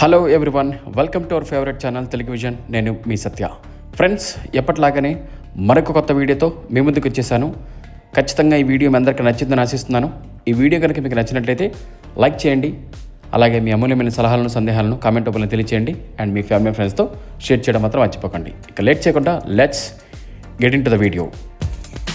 Hello everyone welcome to our favourite channel Telugu vision నేను మీ సత్య. Friends ఎప్పటిలాగానే మరొక కొత్త వీడియోతో మీ ముందుకు వచ్చేసాను. ఖచ్చితంగా ఈ వీడియో మీ అందరికీ నచ్చిందని ఆశిస్తున్నాను. ఈ వీడియో కనుక మీకు నచ్చినట్లయితే లైక్ చేయండి. అలాగే మీ అమూల్యమైన సలహాలను సందేహాలను కామెంట్ రూపంలో తెలియచేయండి. అండ్ మీ ఫ్యామిలీ ఫ్రెండ్స్తో షేర్ చేయడం మాత్రం మర్చిపోకండి. ఇక లేట్ చేయకుండా let's get into the video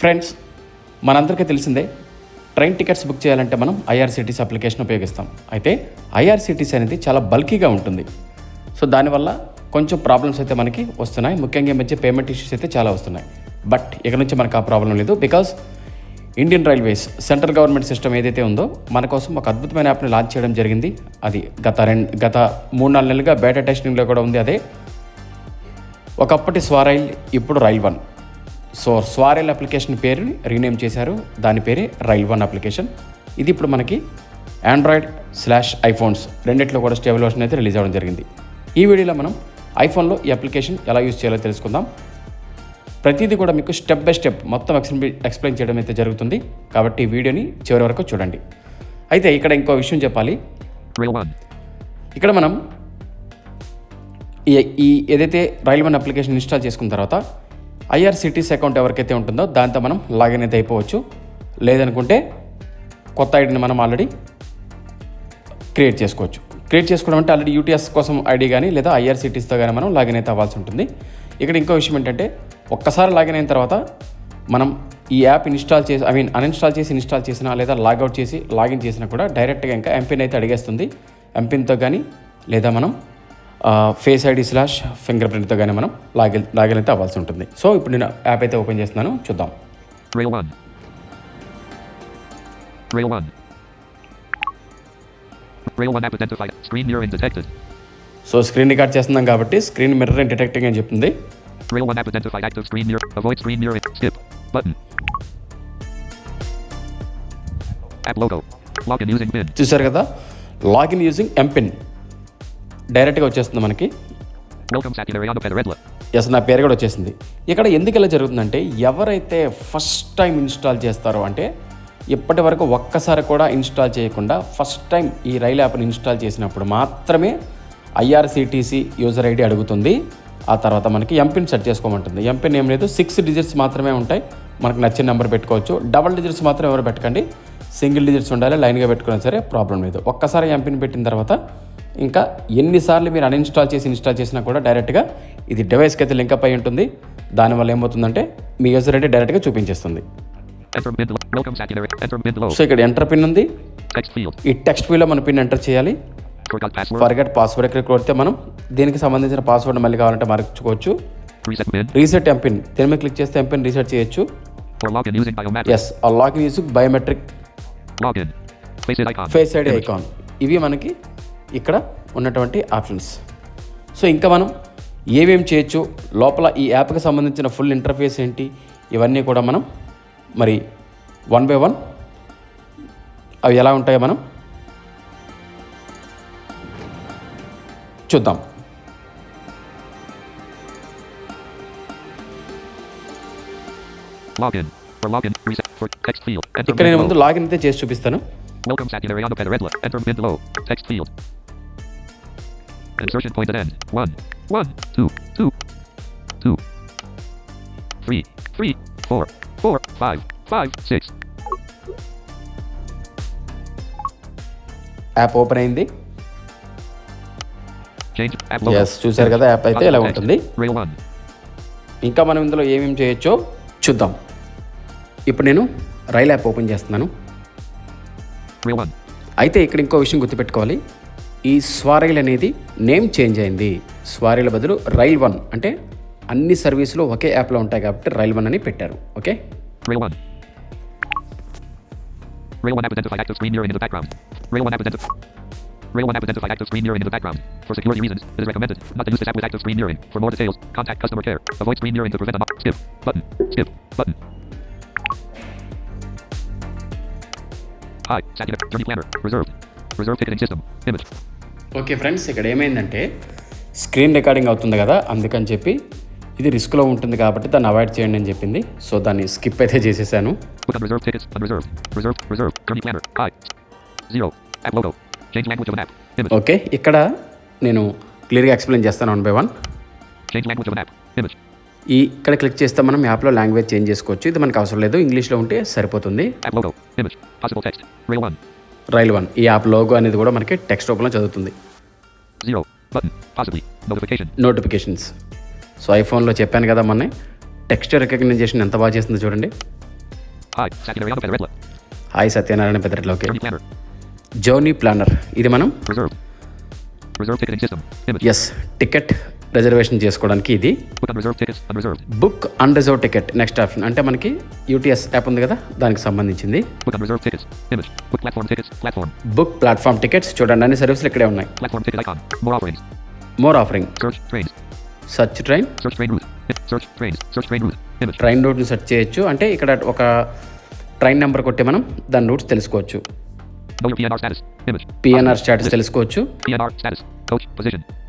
friends మనందరికీ తెలిసిందే ట్రైన్ టికెట్స్ బుక్ చేయాలంటే మనం ఐఆర్సీటీసీ అప్లికేషన్ ఉపయోగిస్తాం. అయితే ఐఆర్సీటీసీ అనేది చాలా బల్కీగా ఉంటుంది. సో దానివల్ల కొంచెం ప్రాబ్లమ్స్ అయితే మనకి వస్తున్నాయి. ముఖ్యంగా ఈ మధ్య పేమెంట్ ఇష్యూస్ అయితే చాలా వస్తున్నాయి. బట్ ఇక నుంచి మనకు ఆ ప్రాబ్లం లేదు because Indian railways central government system ఏదైతే ఉందో మన కోసం ఒక అద్భుతమైన యాప్ని లాంచ్ చేయడం జరిగింది. అది గత రెండు గత మూడు నాలుగు నెలలుగా బేటా టెస్టింగ్లో కూడా ఉంది. అదే ఒకప్పటి స్వారైల్ ఇప్పుడు rail one. So SwaRail application పేరుని రీనేమ్ చేశారు. దాని పేరే రైల్ వన్ అప్లికేషన్. ఇది ఇప్పుడు మనకి ఆండ్రాయిడ్ స్లాష్ ఐఫోన్స్ రెండిట్లో కూడా స్టేబుల్ వర్షన్ అయితే రిలీజ్ అవ్వడం జరిగింది. ఈ వీడియోలో మనం ఐఫోన్లో ఈ అప్లికేషన్ ఎలా యూజ్ చేయాలో తెలుసుకుందాం. ప్రతిదీ కూడా మీకు స్టెప్ బై స్టెప్ మొత్తం ఎక్స్ప్లెయిన్ ఎక్స్ప్లెయిన్ చేయడం అయితే జరుగుతుంది. కాబట్టి ఈ వీడియోని చివరి వరకు చూడండి. అయితే ఇక్కడ ఇంకో విషయం చెప్పాలి. Rail 1. ఇక్కడ మనం ఈ ఈ ఏదైతే రైల్ వన్ అప్లికేషన్ ఇన్స్టాల్ చేసుకున్న తర్వాత ఐఆర్సిటీసీ అకౌంట్ ఎవరికైతే ఉంటుందో దాంతో మనం లాగిన్ అయితే అయిపోవచ్చు. లేదనుకుంటే కొత్త ఐడిని మనం ఆల్రెడీ క్రియేట్ చేసుకోవచ్చు. క్రియేట్ చేసుకోవడం అంటే ఆల్రెడీ యూటీఎస్ కోసం ఐడి కానీ లేదా ఐఆర్సిటీస్తో కానీ మనం లాగిన్ అయితే అవ్వాల్సి ఉంటుంది. ఇక్కడ ఇంకో విషయం ఏంటంటే ఒక్కసారి లాగిన్ అయిన తర్వాత మనం ఈ యాప్ ఇన్స్టాల్ చేసి ఐ మీన్ అన్ఇన్స్టాల్ చేసి ఇన్స్టాల్ చేసినా లేదా లాగౌట్ చేసి లాగిన్ చేసినా కూడా డైరెక్ట్గా ఇంకా ఎంపిన్ అయితే అడిగేస్తుంది. ఎంపిన్తో కానీ లేదా మనం ఫేస్ ఐడి స్లాష్ ఫింగర్ ప్రింట్తో కానీ మనం లాగిన్ లాగిన్ అయితే అవ్వాల్సి ఉంటుంది. సో ఇప్పుడు నేను యాప్ అయితే ఓపెన్ చేస్తున్నాను. చూద్దాం. సో స్క్రీన్ రికార్డ్ చేస్తున్నాం కాబట్టి స్క్రీన్ మిర్రర్ డిటెక్టింగ్ అని చెప్తుంది. చూసారు కదా? లాగిన్ యూజింగ్ ఎంపిన్ డైరెక్ట్గా వచ్చేస్తుంది మనకి. ఎస్ నా పేరు కూడా వచ్చేసింది. ఇక్కడ ఎందుకు ఇలా జరుగుతుందంటే ఎవరైతే ఫస్ట్ టైం ఇన్స్టాల్ చేస్తారో అంటే ఇప్పటి వరకు ఒక్కసారి కూడా ఇన్స్టాల్ చేయకుండా ఫస్ట్ టైం ఈ రైల్ యాప్ని ఇన్స్టాల్ చేసినప్పుడు మాత్రమే ఐఆర్సిటీసీ యూజర్ ఐడి అడుగుతుంది. ఆ తర్వాత మనకి ఎంపిన్ సెట్ చేసుకోమంటుంది. ఎంపిన్ ఏం లేదు సిక్స్ డిజిట్స్ మాత్రమే ఉంటాయి. మనకు నచ్చిన నెంబర్ పెట్టుకోవచ్చు. డబల్ డిజిట్స్ మాత్రం ఎవరు పెట్టకండి. సింగిల్ డిజిట్స్ ఉండాలి లైన్గా పెట్టుకున్నా సరే ప్రాబ్లం లేదు. ఒక్కసారి ఎంపిన్ పెట్టిన తర్వాత ఇంకా ఎన్నిసార్లు మీరు అన్ఇన్స్టాల్ చేసి ఇన్స్టాల్ చేసినా కూడా డైరెక్ట్గా ఇది డివైస్కి అయితే లింకప్ అయి ఉంటుంది దానివల్ల ఏమవుతుందంటే మీ యూజర్ ఐడి డైరెక్ట్గా చూపించేస్తుంది. సో ఇక్కడ ఎంటర్ పిన్ ఉంది. ఈ టెక్స్ట్ ఫీల్లో మన పిన్ ఎంటర్ చేయాలి. ఫర్గెట్ పాస్వర్డ్ ఇక్కడ కొడితే మనం దీనికి సంబంధించిన పాస్వర్డ్ మళ్ళీ కావాలంటే మార్చుకోవచ్చు. రీసెట్ ఎంపిన్ దీని మీద క్లిక్ చేస్తే ఎంపిన్ రీసెట్ చేయొచ్చు. ఎస్ ఆ login use biometric. Face ID. Icon ఇవి మనకి ఇక్కడ ఉన్నటువంటి ఆప్షన్స్. సో ఇంకా మనం ఏమేం చేయొచ్చు? లోపల ఈ యాప్కి సంబంధించిన ఫుల్ ఇంటర్ఫేస్ ఏంటి? ఇవన్నీ కూడా మనం మరి వన్ బై వన్ అవి ఎలా ఉంటాయో మనం చూద్దాం. ఇక్కడ నేను ముందు. లాగిన్ అయితే చేసి చూపిస్తాను. Welcome Satulary on the Redla. Enter PIN below. Text field. Insertion point at end. One. One. Two. Two. Two. Three. Three. Four. Four. Five. Five. Six. App open అయింది. ఎస్ చూశారు కదా యాప్ అయితే ఇలా ఉంటుంది. ఇంకా మనం ఇందులో ఏమేమి చేయొచ్చో చూద్దాం ఇప్పుడు నేను రైల్ యాప్ ఓపెన్ చేస్తున్నాను. అయితే ఇక్కడ ఇంకో విషయం గుర్తుపెట్టుకోవాలి ఈ స్వారైల్ అనేది నేమ్ చేంజ్ అయింది స్వారైల్ బదులు రైల్ వన్ అంటే అన్ని సర్వీసులు ఒకే యాప్లో ఉంటాయి కాబట్టి రైల్ వన్ అని పెట్టారు okay Rail one. Rail one app identified active screen mirroring in the background. Rail one app identified. Rail 1 app identified active screen mirroring in the background. For security reasons, it is recommended not to use this app with active screen mirroring. For more details, contact customer care. Avoid screen mirroring to prevent unlock. Skip. Button. Skip. Button. Okay friends ఇక్కడ ఏమైందంటే screen recording అవుతుంది కదా అందుకని చెప్పి ఇది రిస్క్లో ఉంటుంది కాబట్టి దాన్ని అవాయిడ్ చేయండి అని చెప్పింది. సో దాన్ని స్కిప్ అయితే చేసేసాను. ఓకే ఇక్కడ నేను క్లియర్గా ఎక్స్ప్లెయిన్ చేస్తాను వన్ బై వన్ ఈ ఇక్కడ క్లిక్ చేస్తే మనం యాప్లో లాంగ్వేజ్ చేంజ్ చేసుకోవచ్చు. ఇది మనకు అవసరం లేదు. ఇంగ్లీష్లో ఉంటే సరిపోతుంది. App logo. Image. Possible text. Rail 1. Rail one ఈ యాప్ లోగో అనేది కూడా మనకి టెక్స్ట్ రూపంలో చదువుతుంది. నోటిఫికేషన్స్ సో ఐఫోన్లో చెప్పాను కదా మొన్నే. టెక్స్ట్ రికగ్నైజేషన్ ఎంత బాగా చేస్తుందో చూడండి. Hi Satyanarayana Journey planner. Journey planner ఇది మనం. ఎస్ టికెట్ రిజర్వేషన్ చేసుకోవడానికి ఇది. Book unreserve ticket next option అంటే మనకి యూటీఎస్ యాప్ ఉంది కదా దానికి సంబంధించింది. బుక్ ప్లాట్ఫామ్ టికెట్స్ చూడండి అన్ని సర్వీసులు ఇక్కడే ఉన్నాయి. More offering search train train route రూట్ని search చేయొచ్చు. అంటే ఇక్కడ ఒక ట్రైన్ నెంబర్ కొట్టి మనం దాని రూట్స్ తెలుసుకోవచ్చు. పిఎన్ఆర్ స్టేటస్ తెలుసుకోవచ్చు.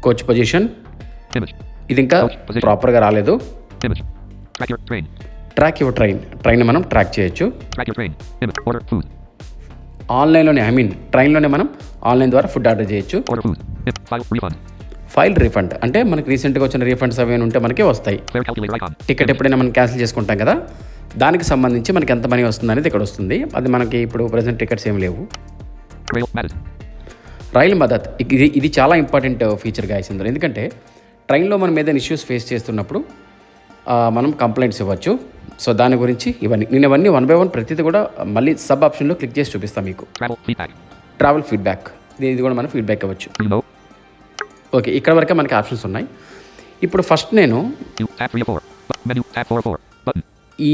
కోచ్ పొజిషన్ ఇది ఇంకా ప్రాపర్గా రాలేదు. ట్రాక్ యువర్ ట్రైన్ ట్రైన్ మనం ట్రాక్ చేయొచ్చు. ఆన్లైన్లోనే ఐ మీన్ ట్రైన్లోనే మనం ఆన్లైన్ ద్వారా ఫుడ్ ఆర్డర్ చేయొచ్చు. ఫైల్ రీఫండ్ అంటే మనకి రీసెంట్గా వచ్చిన రీఫండ్స్ అవి ఉంటే మనకి వస్తాయి. టికెట్ ఎప్పుడైనా మనం క్యాన్సిల్ చేసుకుంటాం కదా దానికి సంబంధించి మనకి ఎంత మనీ వస్తుంది అనేది ఇక్కడ వస్తుంది. అది మనకి ఇప్పుడు ప్రజెంట్ టికెట్స్ ఏం లేవు. రైల్ మదత్ ఇది ఇది చాలా ఇంపార్టెంట్ ఫీచర్ గాయస్ ఇందులో. ఎందుకంటే ట్రైన్లో మనం ఏదైనా ఇష్యూస్ ఫేస్ చేస్తున్నప్పుడు మనం కంప్లైంట్స్ ఇవ్వచ్చు సో దాని గురించి ఇవన్నీ నేను ఇవన్నీ వన్ బై వన్ ప్రతిదీ కూడా మళ్ళీ సబ్ ఆప్షన్లో క్లిక్ చేసి చూపిస్తాను మీకు. ట్రావెల్ ఫీడ్బ్యాక్ ఇది కూడా మనం ఫీడ్బ్యాక్ ఇవ్వచ్చు? ఓకే ఇక్కడ వరకే మనకి ఆప్షన్స్ ఉన్నాయి ఇప్పుడు ఫస్ట్ నేను You tab 3 of 4. Bu- menu tab 4 of 4. Button. ఈ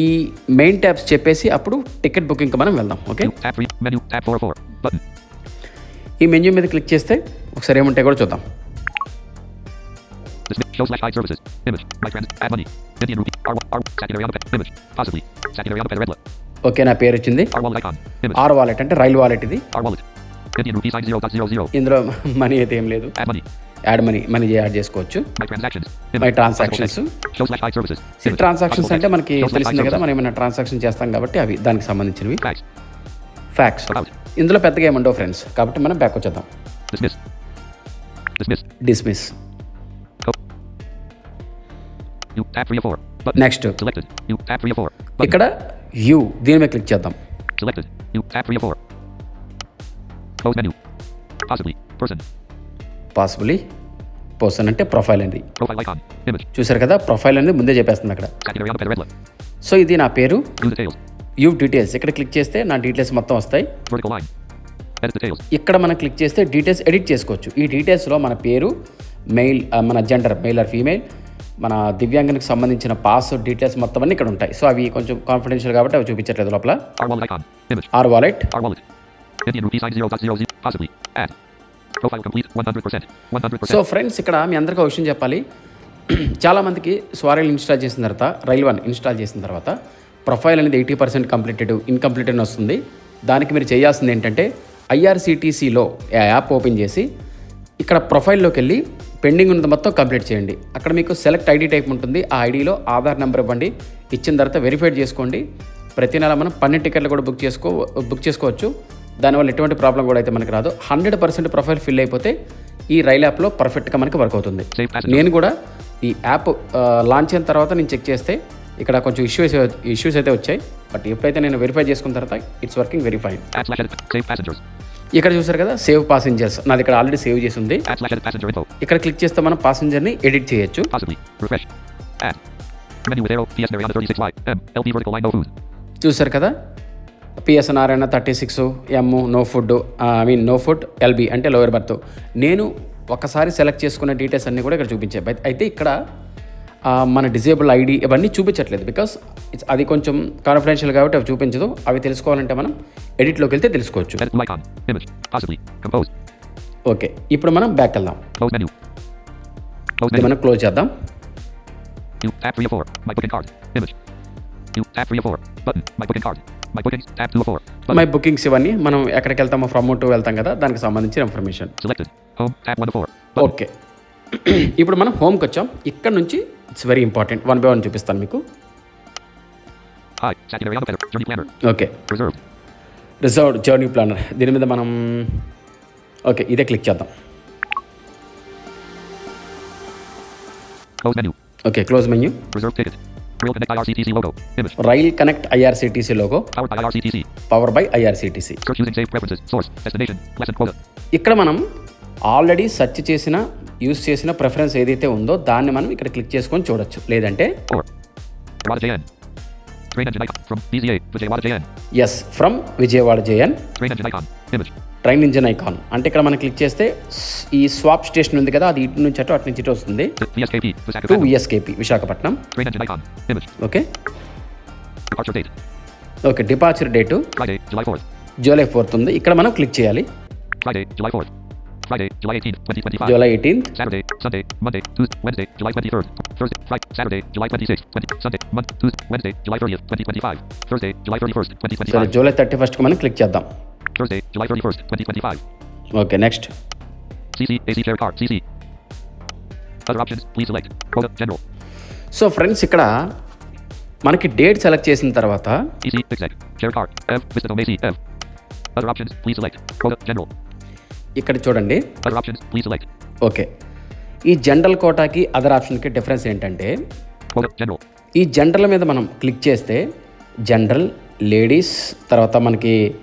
మెయిన్ ట్యాబ్స్ చెప్పేసి అప్పుడు టికెట్ బుకింగ్కి మనం వెళ్దాం okay You tab 3. Menu tab 4 of 4. Button. ఈ మెన్యూ మీద క్లిక్ చేస్తే ఒకసారి ఏముంటాయి కూడా చూద్దాం. Show slash hide services. Image. My friends. Add money. Indian rupee. R1. R. Satinariano Pet. Image. Possibly. Satinariano Pet Redla. Okay నా పేరు వచ్చింది. ఆర్ వాలెట్ అంటే రైల్ వాలెట్ ఇది R wallet. Indian rupee sign 0.00. ఇందులో మనీ అయితే ఏం లేదు Add money. Add money money add చేసుకోవచ్చు My transactions. My transactions Show slash hide services. Image. Transactions అంటే. మనకి తెలిసిందే కదా. మనం ఏమైనా ట్రాన్సాక్షన్ చేస్తాం కాబట్టి అవి దానికి సంబంధించినవి. ఫ్యాక్స్. ఇందులో పెద్దగా ఏముండవు ఫ్రెండ్స్ కాబట్టి మనం బ్యాక్ వచ్చేద్దాం. Dismiss next Selected. You tab 3 of 4. Button. ఇక్కడ యూ దీని మీద క్లిక్ చేద్దాం Selected. You tab 3 of 4. Close menu. Possibly. Person. Possibly person అంటే ప్రొఫైల్ అండి. చూసారు కదా ప్రొఫైల్ అనేది ముందే చెప్పేస్తుంది అక్కడ. సో ఇది నా పేరు. యూ డీటెయిల్స్ ఇక్కడ క్లిక్ చేస్తే నా డీటెయిల్స్ మొత్తం వస్తాయి. ఇక్కడ మనం క్లిక్ చేస్తే డీటెయిల్స్ ఎడిట్ చేసుకోవచ్చు ఈ డీటెయిల్స్లో మన పేరు మెయిల్ మన జెండర్ మెయిల్ ఆర్ ఫీమేల్ మన దివ్యాంగునికి సంబంధించిన పాస్వర్డ్ డీటెయిల్స్ మొత్తం అన్ని ఇక్కడ ఉంటాయి సో అవి కొంచెం కాన్ఫిడెన్షియల్ కాబట్టి అవి చూపించట్లేదు లోపల. R wallet R wallet. Indian rupee sign 0.00. Possibly. Add. Profile complete 100%. 100%. So friends ఇక్కడ మీ అందరికీ ఒక విషయం చెప్పాలి చాలామందికి స్వారైల్ ఇన్స్టాల్ చేసిన తర్వాత రైల్ వన్ ఇన్స్టాల్ చేసిన తర్వాత ప్రొఫైల్ అనేది ఎయిటీ పర్సెంట్ కంప్లీటెడ్ ఇన్కంప్లీటెడ్ అని వస్తుంది దానికి మీరు చేయాల్సింది ఏంటంటే ఐఆర్సిటీసీలో యాప్ ఓపెన్ చేసి ఇక్కడ ప్రొఫైల్లోకి వెళ్ళి పెండింగ్ ఉన్నది మొత్తం కంప్లీట్ చేయండి. అక్కడ మీకు సెలెక్ట్ ఐడి టైప్ ఉంటుంది. ఆ ఐడిలో ఆధార్ నెంబర్ ఇవ్వండి. ఇచ్చిన తర్వాత వెరిఫైడ్ చేసుకోండి. ప్రతి నెల మనం పన్నెండు టికెట్లు కూడా బుక్ చేసుకో బుక్ చేసుకోవచ్చు. దానివల్ల ఎటువంటి ప్రాబ్లం కూడా అయితే మనకి రాదు. హండ్రెడ్ పర్సెంట్ ప్రొఫైల్ ఫిల్ అయిపోతే ఈ రైల్ యాప్లో పర్ఫెక్ట్గా మనకి వర్క్ అవుతుంది. నేను కూడా ఈ యాప్ లాంచ్ అయిన తర్వాత నేను చెక్ చేస్తే ఇక్కడ కొంచెం ఇష్యూస్ ఇష్యూస్ అయితే వచ్చాయి. బట్ ఎప్పుడైతే నేను వెరిఫై చేసుకున్న తర్వాత ఇట్స్ వర్కింగ్ వెరీ ఇక్కడ చూసారు కదా సేవ్ పాసెంజర్స్ నాది ఇక్కడ ఆల్రెడీ సేవ్ చేసి ఉంది. ఇక్కడ క్లిక్ చేస్తే మనం పాసెంజర్ని ఎడిట్ చేయొచ్చు Possibly. Refresh. Add. Menu with arrow. PS Mariana 36Y. M. LP vertical line no food. చూసారు కదా PS Narayana thirty six M no food I mean no food LB అంటే లోయర్ బర్త్ నేను ఒకసారి select చేసుకున్న details అన్నీ కూడా ఇక్కడ చూపించాయి అయితే ఇక్కడ మన డిజేబుల్ ఐడి ఇవన్నీ చూపించట్లేదు బికాస్ ఇట్స్ అది కొంచెం కాన్ఫిడెన్షియల్ కాబట్టి అవి చూపించదు అవి తెలుసుకోవాలంటే మనం ఎడిట్లోకి వెళ్తే తెలుసుకోవచ్చు. ఓకే ఇప్పుడు మనం బ్యాక్ వెళ్దాం. మనం క్లోజ్ చేద్దాం You tab 3 of 4. My booking card. Image. You tab 3 of 4. Button. My booking card. My bookings. Tab 2 of 4. Button. My bookings ఇవన్నీ మనం ఎక్కడికి వెళ్తామో ఫ్రమ్ టు వెళ్తాం కదా దానికి సంబంధించిన information Selected. Home. Tab 1 of 4. Button. Okay ఇప్పుడు మనం హోమ్కి వచ్చాం ఇక్కడ నుంచి it's very important one by one చూపిస్తాను మీకు. Okay reserve reserve journey planner దీని మీద మనం ఓకే ఇదే క్లిక్ చేద్దాం. Okay close menu rail connect IRCTC logo power by IRCTC ఇక్కడ మనం ఆల్రెడీ సెర్చ్ చేసిన యూస్ చేసిన ప్రిఫరెన్స్ ఏదైతే ఉందో దాన్ని మనం ఇక్కడ క్లిక్ చేసుకొని చూడొచ్చు లేదంటే 4. Wada JN. Train engine icon. From BZA. Vijayawada JN. Yes from Vijayawada JN. Train engine icon అంటే ఇక్కడ మనం క్లిక్ చేస్తే ఈ స్వాప్ స్టేషన్ ఉంది కదా అది ఇటు నుంచి అటు అటు నుంచి ఇటు వస్తుంది. To. VSKP Visakhapatnam. Okay. Okay departure date Friday, July 4th. July fourth ఉంది ఇక్కడ మనం క్లిక్ చేయాలి Friday, July 4th. Friday, July 18th, 2025. July eighteenth Saturday, Sunday, Monday, Tuesday, Wednesday, July 23rd. Thursday, Friday, Saturday, July 26th, 20, Sunday, Monday, Tuesday, Wednesday, July 30th, 2025. Thursday, July 31st, సరే 2025. July thirty ఫస్ట్కి మనం click చేద్దాం Thursday, July 31st, 2025. Okay next CC, AC share card, CC. Other options, please select. Quota, general. So friends ఇక్కడ మనకి date select చేసిన తర్వాత EC, exec. Share card, F, Vista Dome AC, F. Other options, please select. ఇక్కడ చూడండి. Okay. ఈ general కోటాకి other ఆప్షన్కి difference ఏంటంటే. ఈ జనరల్ మీద మనం క్లిక్ చేస్తే జనరల్ లేడీస్ తర్వాత మనకి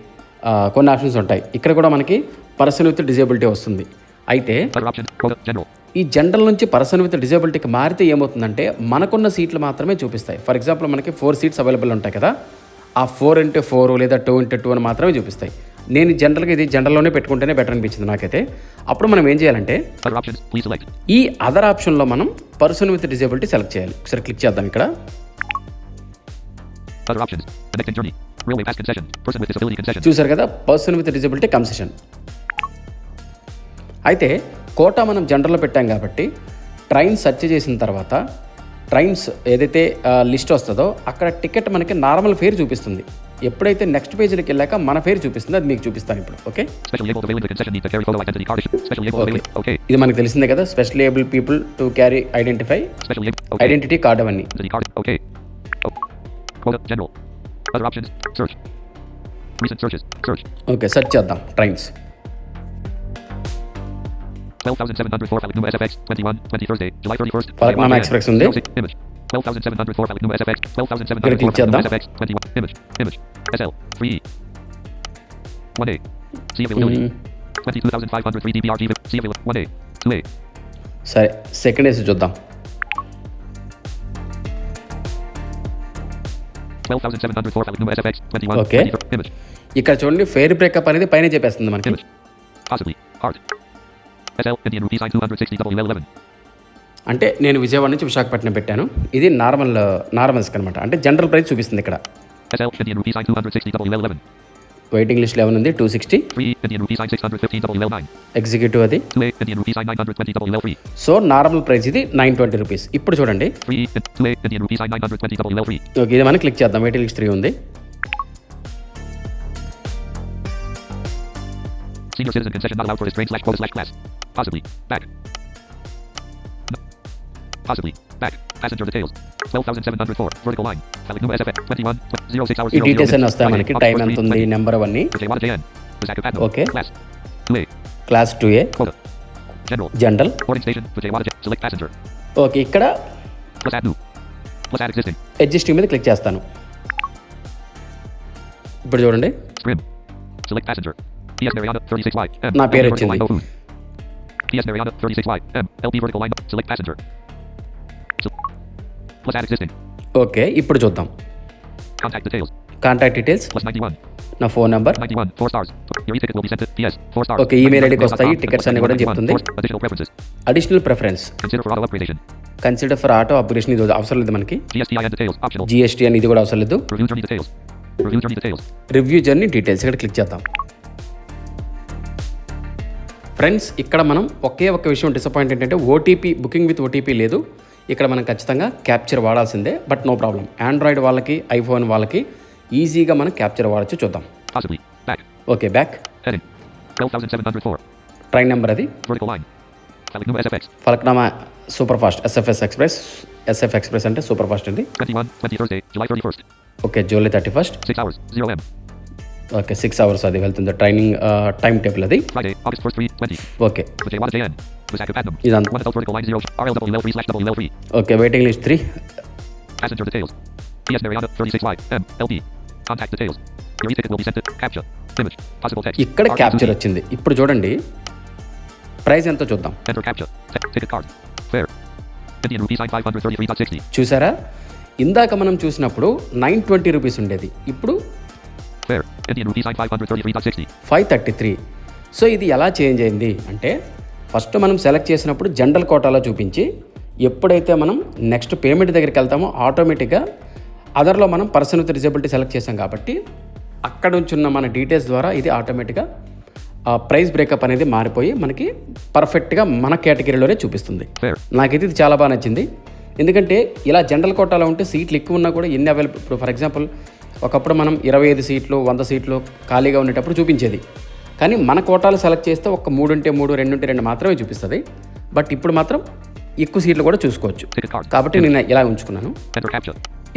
కొన్ని ఆప్షన్స్ ఉంటాయి. ఇక్కడ కూడా మనకి పర్సన్ విత్ డిజేబిలిటీ వస్తుంది. అయితే. ఈ జనరల్ నుంచి పర్సన్ విత్ డిజేబిలిటీకి మారితే ఏమవుతుందంటే మనకున్న సీట్లు మాత్రమే చూపిస్తాయి. ఫర్ ఎగ్జాంపుల్ మనకి ఫోర్ సీట్స్ అవైలబుల్ ఉంటాయి కదా. ఆ ఫోర్ ఇంటూ ఫోర్ లేదా టూ ఇంటూ టూ అని మాత్రమే చూపిస్తాయి. నేను జనరల్గా ఇది జనరల్లోనే పెట్టుకుంటేనే బెటర్ అనిపించింది నాకైతే. అప్పుడు మనం ఏం చేయాలంటే. ఈ అదర్ ఆప్షన్లో మనం పర్సన్ విత్ డిజేబిలిటీ సెలెక్ట్ చేయాలి. ఒకసారి క్లిక్ చేద్దాం ఇక్కడ. చూసారు కదా? పర్సన్ విత్ డిజబిలిటీ కన్సెషన్ అయితే కోటా మనం జనరల్లో పెట్టాం కాబట్టి ట్రైన్ సెర్చ్ చేసిన తర్వాత ట్రైన్స్ ఏదైతే లిస్ట్ వస్తుందో అక్కడ టికెట్ మనకి నార్మల్ ఫేర్ చూపిస్తుంది. ఎప్పుడైతే నెక్స్ట్ పేజ్లోకి వెళ్ళాక మన పేరు చూపిస్తుంది అది మీకు చూపిస్తాను ఇప్పుడు ఓకే? ఇది మనకు తెలిసిందే కదా special able people to carry identify identity card అవన్నీ. ఓకే సెర్చ్ చేద్దాం. Trains 12,704 SL 3E. 1A. See availability. 22,503 DBRG. See availability. 1A. 2A. సరే సెకండ్ ఏసీ చూద్దాం 12,704 Falcon SFX 21 Okay. 20 Image. ఇక్కడ చూడండి ఫేర్ బ్రేకప్ అనేది పైన చెప్పేస్తుంది మనకి Image. Possibly. Art. SL Indian rupee sign 260 WL11. అంటే నేను విజయవాడ నుంచి విశాఖపట్నం పెట్టాను ఇది నార్మల్ నార్మల్స్ అనమాట అంటే జనరల్ ప్రైస్ చూపిస్తుంది ఇక్కడ SL Indian rupee sign 260 WL11. Waiting list eleven ఉంది two sixty 3 Indian rupee sign 615 WL9. Executive అది 2A Indian rupee sign 920 WL3. So normal price ఇది nine twenty రూపీస్ ఇప్పుడు చూడండి 3 in- 2A Indian rupee sign 920 WL3. Okay ఇది మనం click చేద్దాం waiting list three ఉంది Senior citizen concession not allowed for this train slash quota slash class. Possibly. Back. Possibly. Back. Passenger details. 12,704. Vertical line. Falcon SFX 21. 06 hours. ఈ 00 details అన్ని. వస్తాయి మనకి time 3, ఎంత ఉంది 20. నెంబర్ అవన్నీ Vijayawada JN. Visakhapatnam. Okay. Class. 2A. Class two A Quota. General. General Boarding station. Vijayawada JN. Select passenger. Okay ఇక్కడ new. Existing మీద click చేస్తాను ఇప్పుడు చూడండి. Select passenger. PS Mariana 36Y. M. నా పేరు వచ్చింది. PS Mariana 36Y. M. LP vertical line. Select passenger. Okay ఇప్పుడు చూద్దాం. కాంటాక్ట్ డీటెయిల్స్ నా ఫోన్ నెంబర్. ఓకే ఈమెయిల్ ఐడికి వస్తాయి టికెట్స్ అన్ని కూడా చెప్తుంది. Additional preference consider for auto upgradation ఇది అవసరం లేదు మనకి. జిఎస్టీ అని ఇది కూడా అవసరం లేదు. రివ్యూ జర్నీ డీటెయిల్స్ ఇక్కడ క్లిక్ చేద్దాం. ఫ్రెండ్స్ ఇక్కడ మనం ఒకే ఒక్క విషయం డిసప్పాయింట్ ఏంటంటే ఓటీపీ బుకింగ్ విత్ ఓటీపీ లేదు. ఇక్కడ మనం ఖచ్చితంగా క్యాప్చర్ వాడాల్సిందే బట్ నో ప్రాబ్లం ఆండ్రాయిడ్ వాళ్ళకి ఐఫోన్ వాళ్ళకి ఈజీగా మనం క్యాప్చర్ వాడచ్చు చూద్దాం. Okay back Heading. 12,704. Train number అది. Falaknuma super fast SFS express SF express అంటే సూపర్ ఫాస్ట్ ఇది 21, 20 Thursday, July 31st. Okay July thirty first 6 hours, 0 M. Okay six hours అది వెళ్తుంది ట్రైనింగ్ టైం టేబుల్ అది okay okay waiting list three Passenger details. PS Mariana 36Y, M, LP. ఇక్కడ capture వచ్చింది ఇప్పుడు చూడండి price ఎంతో చూద్దాం క్యాప్చర్ టికెట్ రూపీస్ ఐ చూసారా ఇందాక మనం చూసినప్పుడు నైన్ ట్వంటీ రూపీస్ ఉండేది ఇప్పుడు ఫైవ్ థర్టీ త్రీ సో ఇది ఎలా చేంజ్ అయింది? అంటే ఫస్ట్ మనం సెలెక్ట్ చేసినప్పుడు జనరల్ కోటాలో చూపించి ఎప్పుడైతే మనం నెక్స్ట్ పేమెంట్ దగ్గరికి వెళ్తామో ఆటోమేటిక్గా అదర్లో మనం పర్సన్ విత్ డిజబిలిటీ సెలెక్ట్ చేసాం కాబట్టి అక్కడ నుంచి ఉన్న మన డీటెయిల్స్ ద్వారా ఇది ఆటోమేటిక్గా ఆ ప్రైస్ బ్రేకప్ అనేది మారిపోయి మనకి పర్ఫెక్ట్గా మన కేటగిరీలోనే చూపిస్తుంది. నాకైతే ఇది చాలా బాగా నచ్చింది. ఎందుకంటే ఇలా జనరల్ కోటాలో ఉంటే సీట్లు ఎక్కువ ఉన్నా కూడా ఎన్ని అవైలబుల్ ఇప్పుడు ఫర్ ఎగ్జాంపుల్ ఒకప్పుడు మనం ఇరవై ఐదు సీట్లు వంద సీట్లు ఖాళీగా ఉండేటప్పుడు చూపించేది. కానీ మన కోటాలు సెలెక్ట్ చేస్తే ఒక మూడు ఉంటే మూడు రెండు ఉంటే రెండు మాత్రమే చూపిస్తుంది. బట్ ఇప్పుడు మాత్రం ఎక్కువ సీట్లు కూడా చూసుకోవచ్చు. కాబట్టి నేను ఇలా ఉంచుకున్నాను.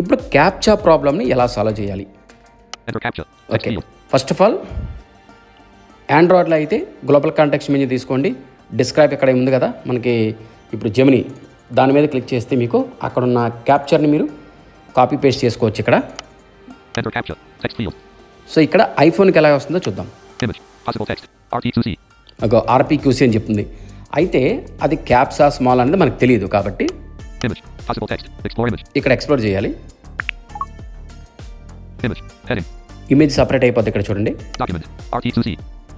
ఇప్పుడు క్యాప్చా ప్రాబ్లమ్ని ఎలా సాల్వ్ చేయాలి? ఓకే. ఫస్ట్ ఆఫ్ ఆల్ ఆండ్రాయిడ్లో అయితే గ్లోబల్ కాంటాక్ట్స్ మెనూ తీసుకోండి. డిస్క్రైబ్ ఇక్కడ ఉంది కదా. మనకి ఇప్పుడు జెమిని దాని మీద క్లిక్ చేస్తే మీకు అక్కడ ఉన్న క్యాప్చర్ని మీరు కాపీ పేస్ట్ చేసుకోవచ్చు ఇక్కడ. Enter capture. Text field. So ఇక్కడ ఐఫోన్కి ఎలా వస్తుందో చూద్దాం Image. Possible text. RT2C. ఒక ఆర్పీక్యూసీ అని చెప్తుంది అయితే అది క్యాప్సా స్మాల్ అనేది మనకు తెలియదు కాబట్టి Image. Possible text. Explore image. ఇక్కడ ఎక్స్ప్లోర్ చేయాలి Image. Heading. ఇమేజ్ సపరేట్ అయిపోద్ది ఇక్కడ చూడండి Document. RT2C.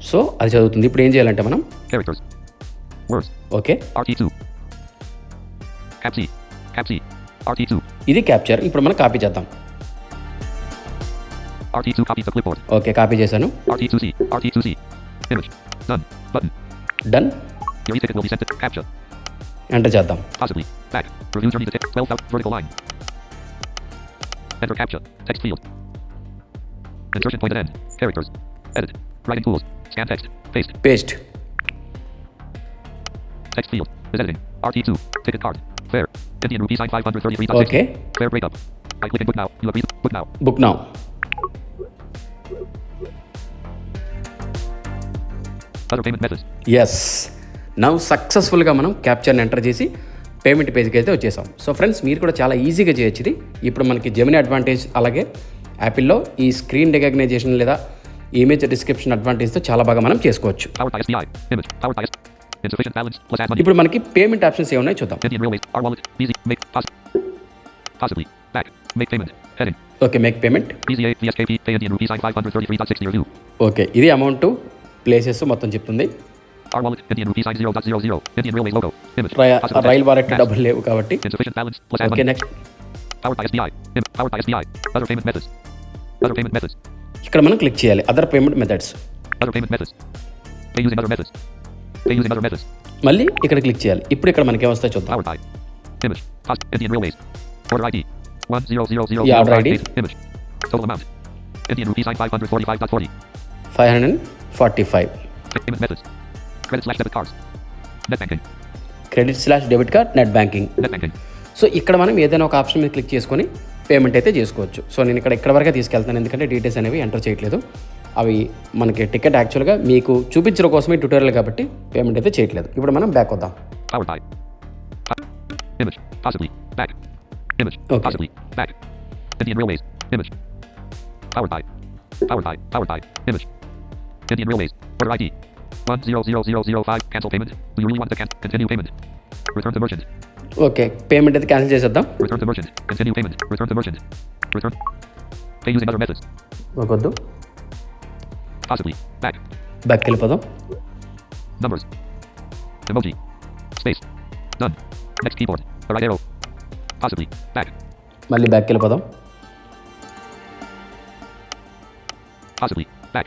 సో అది చదువుతుంది ఇప్పుడు ఏం చేయాలంటే మనం Characters. Words. Okay RT2. Cap C. Cap C. RT2. ఇది క్యాప్చర్ ఇప్పుడు మనం కాపీ చేద్దాం RT2 copy to clipboard. Okay copy చేశాను RT2C. RT2C. Image. Done. Button. Done Your e-ticket will be sent to capture. Enter చేద్దాం Possibly. Back. Review journey to tick. 12 out. Vertical line. Enter capture. Text field. Insertion point at end. Characters. Edit. Writing tools. Scan text. Paste. Paste Text field. Is editing. RT2. Ticket card. Fare. Indian rupee sign 533. Okay Fare breakup. By clicking book now. You agree. Book now. Book now Yes now సక్సెస్ఫుల్గా మనం క్యాప్చర్ని enter చేసి payment పేజ్కి అయితే వచ్చేసాం. So friends మీరు కూడా చాలా ఈజీగా చేయొచ్చు ఇది ఇప్పుడు మనకి జెమిని అడ్వాంటేజ్ అలాగే యాపిల్లో ఈ స్క్రీన్ రికగ్నైజేషన్ లేదా ఇమేజ్ డిస్క్రిప్షన్ అడ్వాంటేజ్తో చాలా బాగా మనం చేసుకోవచ్చు. ఇప్పుడు మనకి పేమెంట్ ఆప్షన్స్ ఏమున్నాయో చూద్దాం. Okay make payment BZA. VSKP. Pay Indian rupee sign 533.60 review. Okay ఇది అమౌంట్ ప్లేసెస్ మొత్తం చెప్తుంది Our wallet. Indian rupee sign 0.00. Indian Railways logo. Image. రై- Possible రైల్. వారెట్. డబ్బులు లేవు కాబట్టి ఓకే. నెక్స్ట్. ఇక్కడ మనం క్లిక్ చేయాలి అదర్ పేమెంట్ మెథడ్స్. మళ్ళీ ఇక్కడ క్లిక్ చేయాలి ఇప్పుడు ఇక్కడ మనకి ఏమొస్తాయి చూద్దాం Powered by. Image. Cost. Indian Railways. Order ID. One zero zero zero Yeah, zero order five ID. eight. Image. Total amount. Indian rupee sign 545.40. Five hundred forty five Payment methods. Credit slash debit cards. Net banking. Credit slash debit card net banking. So ఇక్కడ మనం ఏదైనా ఒక option మీద click చేసుకొని payment అయితే చేసుకోవచ్చు. So నేను ఇక్కడ ఇక్కడ వరకే తీసుకెళ్తాను. ఎందుకంటే డీటెయిల్స్ అనేవి ఎంటర్ చేయట్లేదు. అవి మనకి టికెట్ యాక్చువల్గా మీకు చూపించడం కోసమే ట్యూటోరియల్ కాబట్టి పేమెంట్ అయితే చేయట్లేదు. ఇప్పుడు మనం బ్యాక్ వద్దాం. Powered Indian Railways. Image. Powered by. Powered by. Powered by. Image. Indian Railways. Order ID. One zero zero zero zero five. Cancel payment. Do you really want to can- continue payment? Return to merchant. Okay payment అయితే cancel చేసేద్దాం Return to merchant. Continue payment. Return to merchant. Return. Pay using other methods. ఒకొద్దు Possibly. Back. Back వెళ్ళిపోదాం Numbers. Emoji. Space. Done. Next keyboard. The right arrow. Possibly. Back. మళ్ళీ back వెళ్ళిపోదాం Possibly. Back.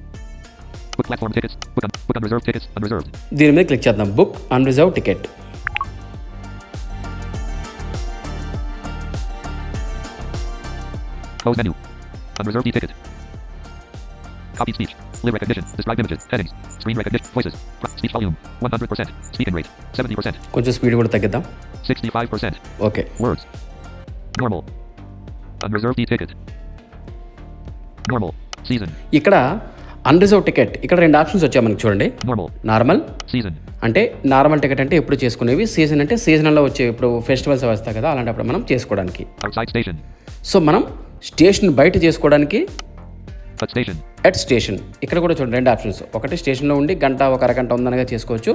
Book on reserved tickets. Unreserved. Book on reserved tickets. Image. Book platform tickets. Book on. Book on reserved tickets. Unreserved. దీని మీద click చేద్దాం book unreserved ticket Close menu. Unreserved e-ticket. Copy speech. Live recognition. Describe images. Headings. Screen recognition. Voices. Pro- Speech volume. 100%. Speaking rate. 70%. కొంచెం speed కూడా తగ్గిద్దాం 65%. Okay Words. Normal. Unreserved e-ticket. Normal. Season. ఇక్కడ unreserved ticket ఇక్కడ రెండు options వచ్చాయి మనకి చూడండి. Normal Season. అంటే నార్మల్ టికెట్ అంటే ఎప్పుడు చేసుకునేవి సీజన్ అంటే సీజనల్లో వచ్చే ఇప్పుడు ఫెస్టివల్స్ వస్తాయి కదా అలాంటప్పుడు మనం చేసుకోవడానికి. సో మనం స్టేషన్ బయట చేసుకోవడానికి. ఎట్ స్టేషన్ ఇక్కడ కూడా చూడండి రెండు ఆప్షన్స్ ఒకటి స్టేషన్లో ఉండి గంట ఒక అరగంట ఉందనగా చేసుకోవచ్చు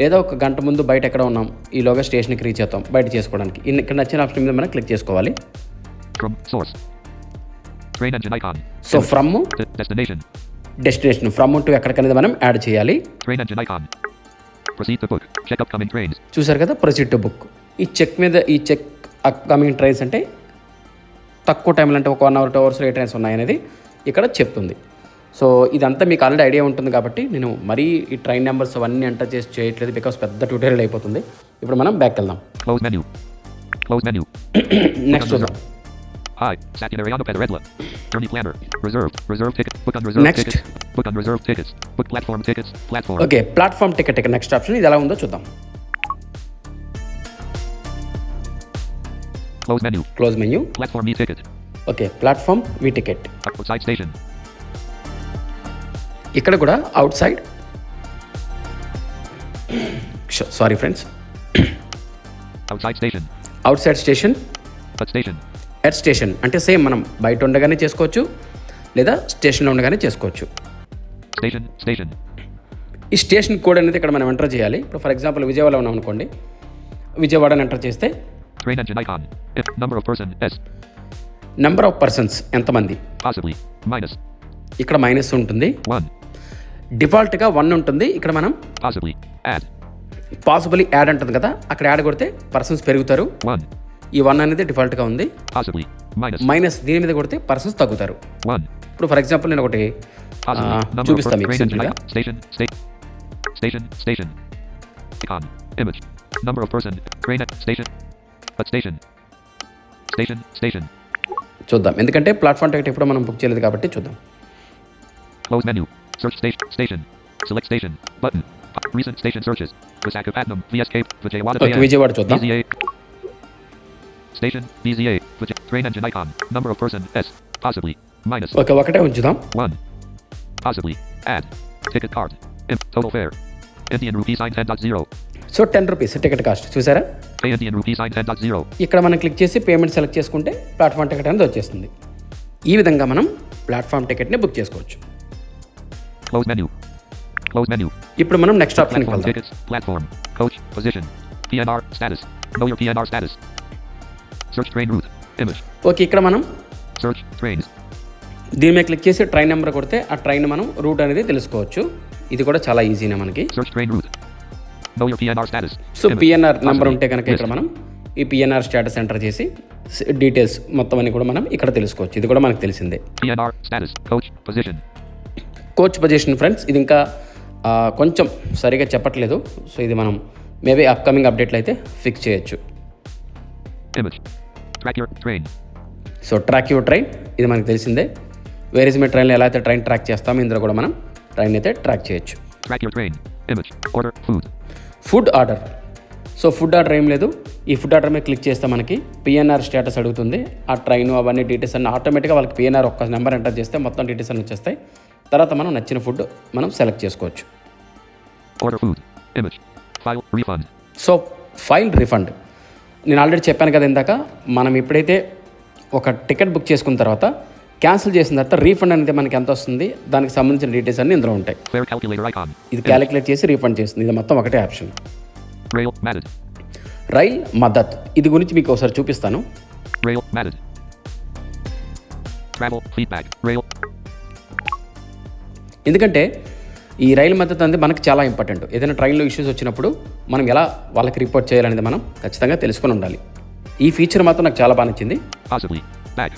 లేదా ఒక గంట ముందు బయట ఎక్కడ ఉన్నాం ఈలోగా స్టేషన్కి రీచ్ అవుతాం బయట చేసుకోవడానికి ఇక్కడ నచ్చిన ఆప్షన్ మీద మనం క్లిక్ చేసుకోవాలి. So from. Destination from to ఎక్కడికనేది మనం యాడ్ చేయాలి. చూసారు కదా ప్రొసీడ్ టు బుక్ ఈ చెక్ మీద ఈ చెక్ అప్కమింగ్ ట్రైన్స్ అంటే తక్కువ టైంలో అంటే ఒక వన్ అవర్ టూ అవర్స్లో ఏ ట్రైన్స్ ఉన్నాయనేది ఇక్కడ చెప్తుంది. సో ఇదంతా మీకు ఆల్రెడీ ఐడియా ఉంటుంది కాబట్టి నేను మరీ ఈ ట్రైన్ నెంబర్స్ అవన్నీ ఎంటర్ చేసి చేయట్లేదు బికాస్ పెద్ద ట్యూటోరియల్ అయిపోతుంది. ఇప్పుడు మనం బ్యాక్ వెళ్దాం. నెక్స్ట్ చూద్దాం. Hi. Satinariano Pedredla. Journey planner. Reserved. Reserved ticket. Book on reserved Next. tickets. Book on reserved tickets. Book platform tickets. Platform. Okay platform ticket ఇక్కడ నెక్స్ట్ ఆప్షన్ ఇది ఎలా ఉందో చూద్దాం Close menu. Close menu Platform e ticket. Okay platform e ticket Outside station. ఇక్కడ కూడా outside sorry friends Outside station. Outside station At station. At station అంటే same మనం బయట ఉండగానే చేసుకోవచ్చు లేదా స్టేషన్లో ఉండగానే చేసుకోవచ్చు. ఈ స్టేషన్ కోడ్ అనేది ఇక్కడ మనం ఎంటర్ చేయాలి ఇప్పుడు ఫర్ ఎగ్జాంపుల్ విజయవాడలో ఉన్నాం అనుకోండి విజయవాడని ఎంటర్ చేస్తే. నెంబర్ ఆఫ్ పర్సన్స్ ఎంతమంది. ఇక్కడ మైనస్ ఉంటుంది 1. డిఫాల్ట్గా వన్ ఉంటుంది ఇక్కడ మనం Possibly. Add. పాసిబుల్ యాడ్ ఉంటుంది కదా అక్కడ యాడ్ కొడితే పర్సన్స్ పెరుగుతారు 1. ఈ వన్ అనేది డిఫాల్ట్గా ఉంది మైనస్ దీని మీద కొడితే పర్సన్స్ తగ్గుతారు. ఇప్పుడు ఫర్ ఎగ్జాంపుల్ నేను ఒకటి చూపిస్తాను చూద్దాం. ఎందుకంటే ప్లాట్ఫామ్ టికెట్ ఇప్పుడు మనం బుక్ చేయలేదు కాబట్టి చూద్దాం. క్లోజ్ మెనూ సర్చ్ విజయవాడ చూద్దాం. Station. BZA. Train engine icon. Number of person. S. Possibly. Minus. Okay ఒకటే ఉంచుదాం 1. Possibly. Add. Ticket card. Im- total fare. Indian rupee sign 10.0. So ten rupees ticket cost చూసారా Pay Indian rupee sign 10.0. ఇక్కడ మనం click చేసి payment select చేసుకుంటే platform ticket అనేది వచ్చేస్తుంది ఈ విధంగా మనం ప్లాట్ఫామ్ టికెట్ని బుక్ చేసుకోవచ్చు. Close menu. ఇప్పుడు మనం నెక్స్ట్ Platform వెళ్దాం. PNR. Status. Know your PNR okay ఇక్కడ మనం. దీని మీద క్లిక్ చేసి ట్రైన్ నెంబర్ కొడితే ఆ ట్రైన్ మనం రూట్ అనేది తెలుసుకోవచ్చు ఇది కూడా చాలా ఈజీనే మనకి. సో. PNR number. ఉంటే కనుక ఇక్కడ. మనం ఈ పిఎన్ఆర్ స్టేటస్ ఎంటర్ చేసి డీటెయిల్స్ మొత్తం అన్ని కూడా మనం ఇక్కడ తెలుసుకోవచ్చు ఇది కూడా మనకు తెలిసిందే. కోచ్ పొజిషన్ ఫ్రెండ్స్ ఇది ఇంకా కొంచెం సరిగా చెప్పట్లేదు సో ఇది మనం మేబీ అప్కమింగ్ అప్డేట్లు అయితే ఫిక్స్ చేయొచ్చు Image. Track your train. So track your train ఇది మనకు తెలిసిందే వేరే మీ ట్రైన్లో ఎలా అయితే ట్రైన్ ట్రాక్ చేస్తామో ఇందులో కూడా మనం ట్రైన్ అయితే ట్రాక్ చేయొచ్చు Track your train. Image. Order. Food. Food order so food order ఏం లేదు ఈ ఫుడ్ ఆర్డర్ మీద క్లిక్ చేస్తే మనకి పిఎన్ఆర్ స్టేటస్ అడుగుతుంది ఆ ట్రైన్ అవన్నీ డీటెయిల్స్ అన్ని ఆటోమేటిక్గా వాళ్ళకి పిఎన్ఆర్ ఒక్క నెంబర్ ఎంటర్ చేస్తే మొత్తం డీటెయిల్స్ అన్ని వచ్చేస్తాయి తర్వాత మనం నచ్చిన ఫుడ్ మనం సెలెక్ట్ చేసుకోవచ్చు Order food. Image. File. Refund. So file refund నేను ఆల్రెడీ చెప్పాను కదా ఇందాక మనం ఎప్పుడైతే ఒక టికెట్ బుక్ చేసుకున్న తర్వాత క్యాన్సిల్ చేసిన తర్వాత రీఫండ్ అనేది మనకి ఎంత వస్తుంది దానికి సంబంధించిన డీటెయిల్స్ అన్నీ ఇందులో ఉంటాయి. ఇది క్యాలిక్యులేట్ చేసి రీఫండ్ చేస్తుంది ఇది మొత్తం ఒకటే ఆప్షన్. రైల్ మద్దత్ ఇది గురించి మీకు ఒకసారి చూపిస్తాను. ఎందుకంటే ఈ రైలు మద్దతు అనేది మనకు చాలా ఇంపార్టెంట్. ఏదైనా ట్రైన్లో ఇష్యూస్ వచ్చినప్పుడు మనం ఎలా వాళ్ళకి రిపోర్ట్ చేయాలనేది మనం ఖచ్చితంగా తెలుసుకొని ఉండాలి. ఈ ఫీచర్ మాత్రం నాకు చాలా బాగా నచ్చింది.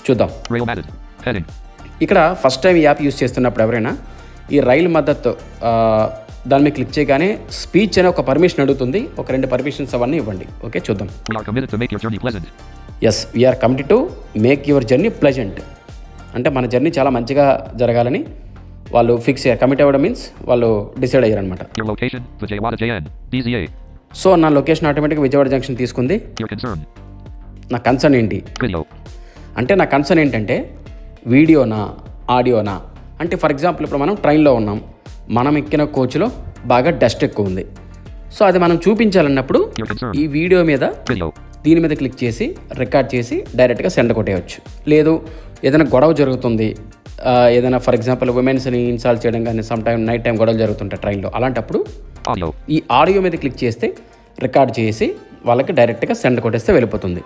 చూద్దాం. ఇక్కడ ఫస్ట్ టైం ఈ యాప్ యూస్ చేస్తున్నప్పుడు ఎవరైనా ఈ రైలు మద్దతు దాని మీద క్లిక్ చేయగానే స్పీచ్ అనే ఒక పర్మిషన్ అడుగుతుంది. ఒక రెండు పర్మిషన్స్ అవన్నీ ఇవ్వండి. ఓకే చూద్దాం. Yes we're committed to make your journey pleasant అంటే మన జర్నీ చాలా మంచిగా జరగాలని వాళ్ళు ఫిక్స్ అయ్యారు కమిట్ అవ్వడం మీన్స్ వాళ్ళు డిసైడ్ JN. BZA. సో నా లొకేషన్ ఆటోమేటిక్గా విజయవాడ జంక్షన్ తీసుకుంది. నా కన్సర్న్ ఏంటి. అంటే నా కన్సర్న్ ఏంటంటే వీడియోనా ఆడియోనా అంటే ఫర్ ఎగ్జాంపుల్ ఇప్పుడు మనం ట్రైన్లో ఉన్నాం మనం ఎక్కిన కోచ్లో బాగా డస్ట్ ఎక్కువ ఉంది సో అది మనం చూపించాలన్నప్పుడు. ఈ వీడియో మీద. దీని మీద క్లిక్ చేసి రికార్డ్ చేసి డైరెక్ట్గా సెండ్ కొట్టేయచ్చు లేదు ఏదైనా గొడవ జరుగుతుంది ఏదైనా ఫర్ ఎగ్జాంపుల్ ఉమెన్స్ని ఇన్సాల్ట్ చేయడం కానీ సమ్ టైం నైట్ టైం గొడవలు జరుగుతుంటాయి ట్రైన్లో అలాంటప్పుడు. ఈ ఆడియో మీద క్లిక్ చేస్తే రికార్డ్ చేసి వాళ్ళకి డైరెక్ట్గా సెండ్ కొట్టేస్తే వెళ్ళిపోతుంది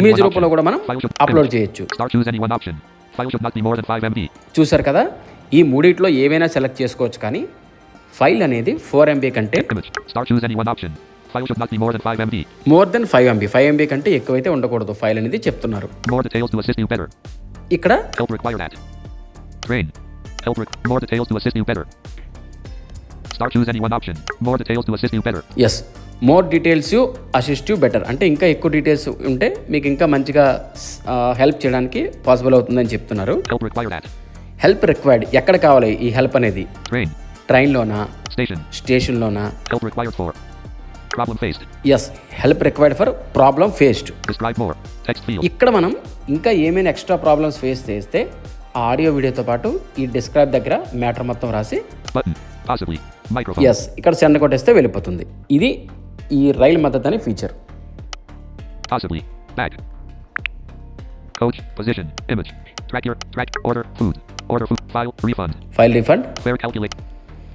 ఇమేజ్ రూపంలో. కూడా మనం అప్లోడ్. చేయొచ్చు Start choose any one option. File should not be more than 5 MB. చూసారు కదా ఈ మూడిట్లో ఏవైనా సెలెక్ట్ చేసుకోవచ్చు కానీ ఫైల్ అనేది ఫోర్ ఎంబీ కంటే Image. Start choose any one option. File should not be more than 5 MB. More than five MB five MB కంటే ఎక్కువైతే ఉండకూడదు ఫైల్ అనేది చెప్తున్నారు ఇక్కడ? Help required train help more details to assist you better option more details to assist you better more details you assist you better అంటే ఇంకా ఎక్కువ details ఉంటే మీకు ఇంకా మంచిగా హెల్ప్ చేయడానికి పాసిబుల్ అవుతుందని చెప్తున్నారు. హెల్ప్ రిక్వైర్డ్ హెల్ప్ రిక్వైర్డ్ ఎక్కడ కావాలి ఈ హెల్ప్ అనేది? ట్రైన్ ట్రైన్ లోనా? స్టేషన్ స్టేషన్ లోనా? Help required for problem faced help required for problem faced describe more ఇక్కడ మనం ఇంకా ఏమైనా ఎక్స్ట్రా ప్రాబ్లమ్స్ ఫేస్ చేస్తే ఆడియో వీడియోతో పాటు ఈ డిస్క్రైబ్ దగ్గర మ్యాటర్ మొత్తం రాసి ఎస్ ఇక్కడ సెండ్ కొట్టేస్తే వెళ్ళిపోతుంది. ఇది ఈ రైల్ మద్దతు అనే feature file refund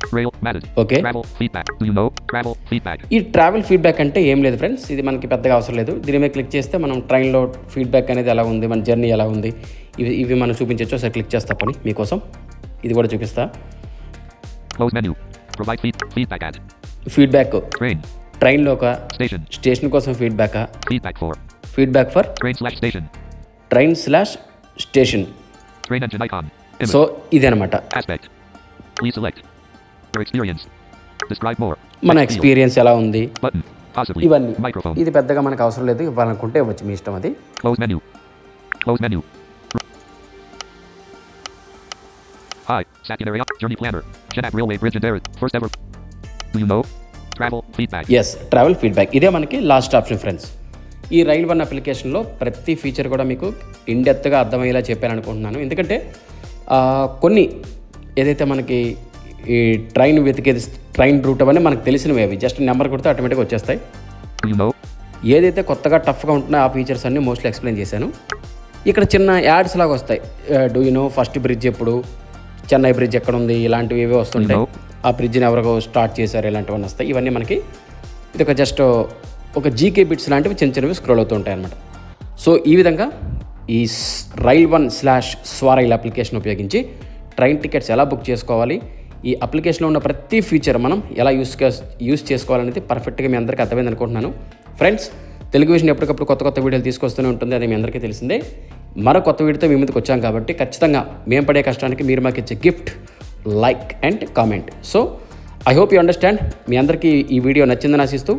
Fare calculate. Rail. Matted. Okay. Travel. Feedback. Do you know? Travel. Feedback. ఈ ట్రావెల్ ఫీడ్బ్యాక్ అంటే ఏం లేదు ఫ్రెండ్స్ ఇది మనకి పెద్దగా అవసరం లేదు దీని మీద క్లిక్ చేస్తే మనం ట్రైన్లో ఫీడ్బ్యాక్ అనేది ఎలా ఉంది మన జర్నీ ఎలా ఉంది ఇవి ఇవి మనం చూపించవచ్చు ఒకసారి క్లిక్ చేస్తా పని మీకోసం ఇది కూడా చూపిస్తా. ఫీడ్బ్యాక్. ట్రైన్లో ఒక. స్టేషన్ కోసం feedback. Feedback for. Train slash station. So ఇదనమాట మన. ఎక్స్పీరియన్స్ ఎలా ఉంది. ఇవన్నీ. ఇది పెద్దగా మనకు అవసరం లేదు ఇవ్వాలనుకుంటే ఇవ్వచ్చు మీ ఇష్టం అది. Hi, Sakinary Journey Planner. Chenak Railway Bridge and. First ever. Do you know? Travel feedback. Yes travel feedback ఇదే మనకి లాస్ట్ ఆప్షన్ ఫ్రెండ్స్ ఈ రైల్ వన్ అప్లికేషన్లో ప్రతి ఫీచర్ కూడా మీకు ఇండెప్త్గా అర్థమయ్యేలా చెప్పాను అనుకుంటున్నాను ఎందుకంటే కొన్ని ఏదైతే మనకి ఈ ట్రైన్ వెతికేది ట్రైన్ రూట్ అవన్నీ మనకు తెలిసినవి అవి. జస్ట్ నెంబర్ కొడితే ఆటోమేటిక్గా వచ్చేస్తాయి? ఏదైతే కొత్తగా టఫ్గా ఉంటున్నాయో ఆ ఫీచర్స్ అన్నీ మోస్ట్లీ ఎక్స్ప్లెయిన్ చేశాను. ఇక్కడ చిన్న యాడ్స్ లాగా వస్తాయి. Do you know first bridge ఎప్పుడు? చెన్నై బ్రిడ్జ్ ఎక్కడ ఉంది ఇలాంటివి ఏవో వస్తుంటాయి. ఆ బ్రిడ్జ్ని ఎవరికో స్టార్ట్ చేశారు ఇలాంటివన్నీ వస్తాయి. ఇవన్నీ మనకి ఇది ఒక జస్ట్ ఒక జీకే బిట్స్ లాంటివి చిన్న చిన్నవి స్క్రోల్ అవుతూ ఉంటాయి అన్నమాట. సో ఈ విధంగా ఈ rail one slash SwaRail application ఉపయోగించి ట్రైన్ టికెట్స్ ఎలా బుక్ చేసుకోవాలి? ఈ అప్లికేషన్లో ఉన్న ప్రతి ఫీచర్ మనం ఎలా యూస్ యూస్ చేసుకోవాలనేది పర్ఫెక్ట్గా మీ అందరికీ అర్థమైంది అనుకుంటున్నాను. ఫ్రెండ్స్ తెలుగు విషయం ఎప్పటికప్పుడు కొత్త కొత్త వీడియోలు తీసుకొస్తూనే ఉంటుంది అది మీ అందరికీ తెలిసిందే. మరో కొత్త వీడియోతో మీ ముందుకు వచ్చాం కాబట్టి ఖచ్చితంగా మేము పడే కష్టానికి మీరు మాకు ఇచ్చే gift like and comment. So I hope you understand. మీ అందరికీ ఈ వీడియో నచ్చిందని ఆశిస్తూ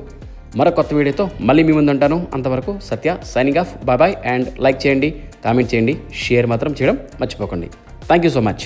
మరో కొత్త వీడియోతో మళ్ళీ మీ ముందు ఉంటాను. అంతవరకు Satya signing off. Bye bye and like చేయండి కామెంట్ చేయండి షేర్ మాత్రం చేయడం మర్చిపోకండి. Thank you so much.